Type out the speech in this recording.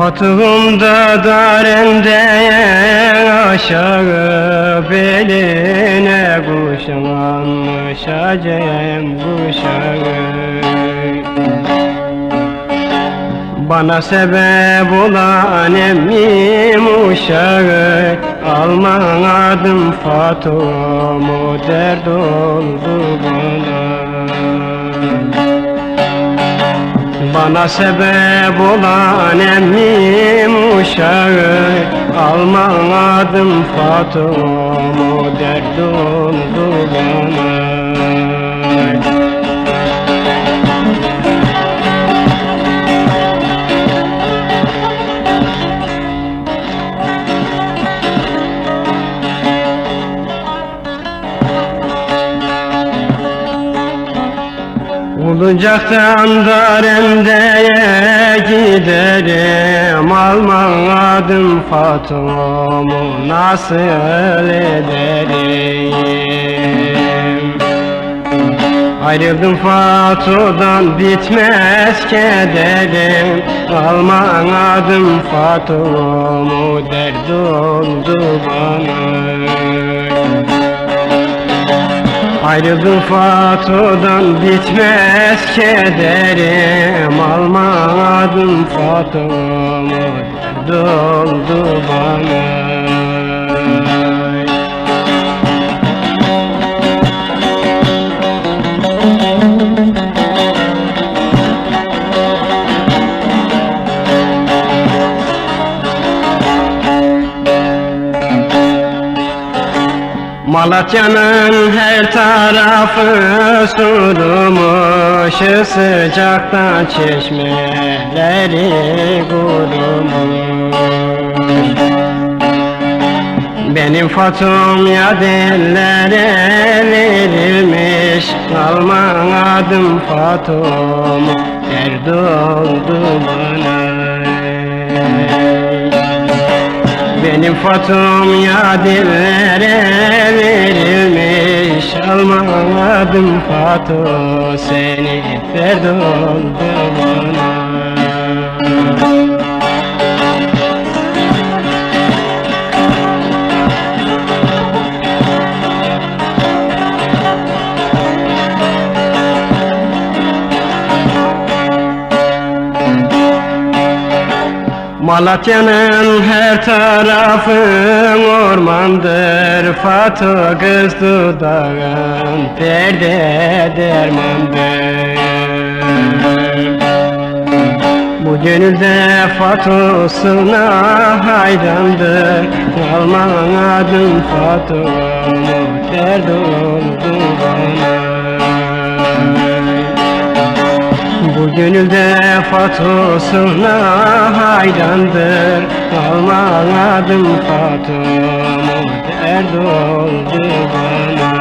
Fatuhumda darende aşağı beline kuşanmış acem kuşağı. Bana sebep olan emmim uşağı Alman adım Fatumu dert oldu bana bana sebep olan emmim uşağı Alman adım Fatumu dert oldu Ulucaktan Daremde'ye giderim. Alman adım Fatum'u nasıl ederim? Ayrıldım Fatu'dan bitmez kederim. Alman adım Fatum'u dert oldu bana Ayrıldım Fatu'dan bitmez kederim. Almadım Fatu'mu doldu bana Malatya'nın her tarafı surumuş Sıcaktan çeşmeleri kurumuş Benim Fatum ya dillere verilmiş Alman adım Fatum dert oldu bana benim Fatum ya dillere Fatu seni oldu bana Malatya'nın her tarafı ormandır Fatı kız dudağın perde dermandır Bu gönülde Fatusuna hayrandır Alman adım Fatu dert oldu bana. Bu gönülde Fatusuna hayrandır Alman adım Fatumu oldu bana